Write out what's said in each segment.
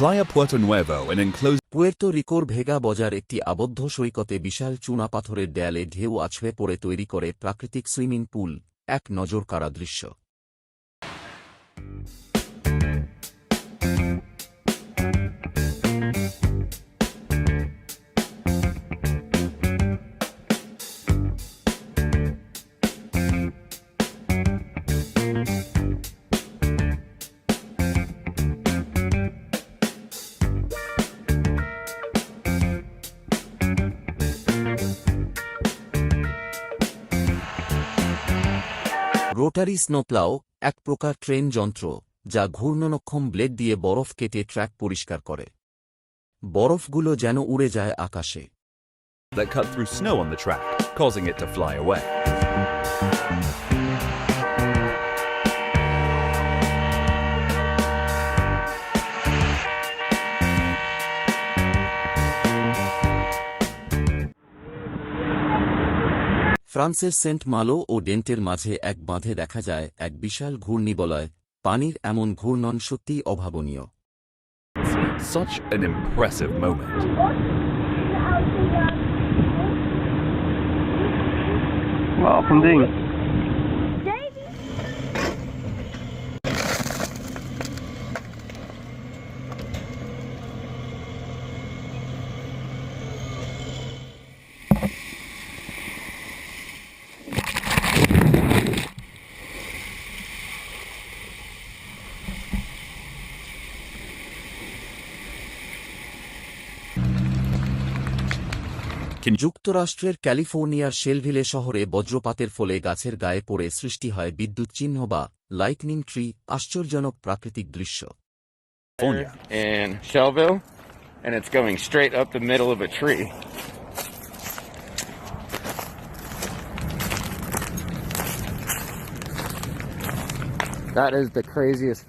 Playa Puerto Nuevo, an enclosed Puerto রিকোর Vega বজার একটি আবদ্ধ সৈকতে বিশাল চুনাপাথরের দেয়ালে ঢেউ আছড়ে পড়ে তৈরি করে প্রাকৃতিক সুইমিং পুল এক নজর কারা দৃশ্য। রোটারি স্নোপ্লাও এক প্রকার ট্রেন যন্ত্র যা ঘূর্ণনক্ষম ব্লেড দিয়ে বরফ কেটে ট্র্যাক পরিষ্কার করে বরফগুলো যেন উড়ে যায় আকাশে that cut through snow on the track, causing it to fly away. ফ্রান্সের সেন্ট মালো ও ডেন্টের মাঝে এক বাঁধে দেখা যায় এক বিশাল ঘূর্ণিবলয় পানির এমন ঘূর্ণন সত্যিই অভাবনীয় Such an impressive moment. Wat een ding. মার্কিন যুক্তরাষ্ট্রের ক্যালিফোর্নিয়ার শেলভিলে শহরে বজ্রপাতের ফলে গাছের গায়ে পড়ে সৃষ্টি হয় বিদ্যুৎ চিহ্ন বা লাইটনিং ট্রি আশ্চর্যজনক প্রাকৃতিক দৃশ্য। That is the craziest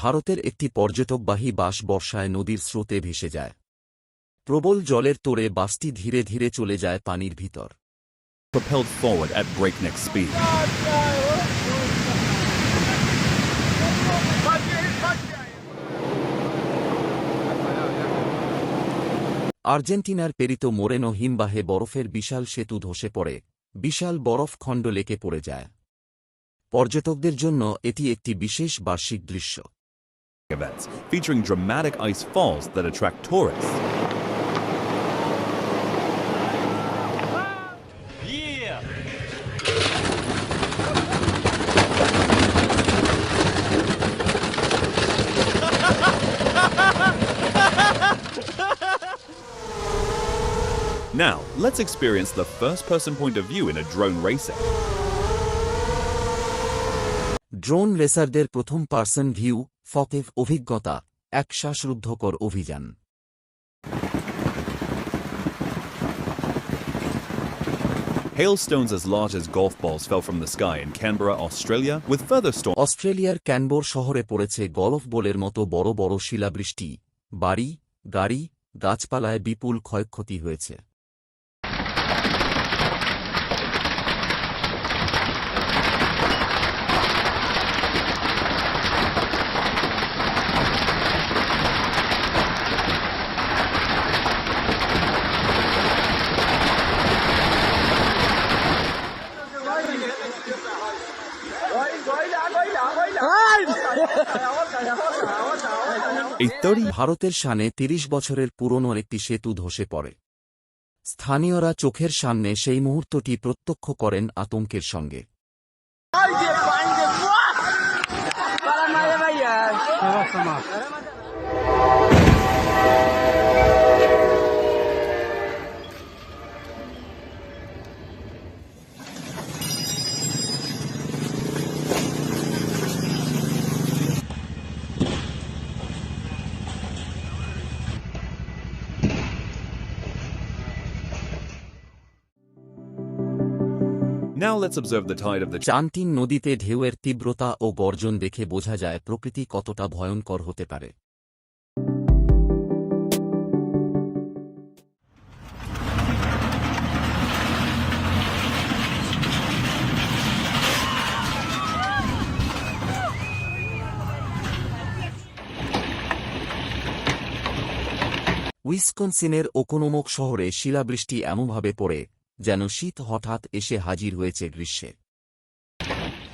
ভারতের একটি পর্যটকবাহী বাস বর্ষায় নদীর স্রোতে ভেসে যায়। প্রবল জলের তোড়ে বাসটি ধীরে ধীরে চলে যায় পানির ভিতর। Propelled forward at breakneck speed. আর্জেন্টিনার পেরিত মোরেনো হিমবাহে বরফের বিশাল সেতু ধসে পড়ে বিশাল বরফ খণ্ড লেকে পড়ে যায়। পর্যটকদের জন্য এটি একটি বিশেষ বার্ষিক দৃশ্য। Events featuring dramatic ice falls that attract tourists. Now, let's experience the first person point of view in a drone racing. Drone রেসারদের প্রথম পার্সন ভিউ ফকেভ অভিজ্ঞতা এক শ্বাসরুদ্ধকর অভিযান Hailstones as large as golf balls fell from the sky in Canberra, Australia, with further storms. অস্ট্রেলিয়ার ক্যানবোর শহরে পড়েছে golf বলের মতো বড় বড় শিলাবৃষ্টি বাড়ি গাড়ি গাছপালায় বিপুল ক্ষয়ক্ষতি হয়েছে ইত্তরি ভারতের সানে ৩০ বছরের পুরনো একটি সেতু ধসে পড়ে। স্থানীয়রা চোখের সামনে সেই মুহূর্তটি প্রত্যক্ষ করেন আতঙ্কের সঙ্গে। Now let's observe the tide of the চান্টিন নদীতে ঢেউয়ের তীব্রতা ও গর্জন দেখে বোঝা যায় প্রকৃতি কতটা ভয়ঙ্কর হতে পারে। উইসকনসিনের ওকোনোমোক শহরে শিলাবৃষ্টি এমনভাবে পড়ে। যেন শীত হঠাৎ এসে হাজির হয়েছে গ্রীষ্মে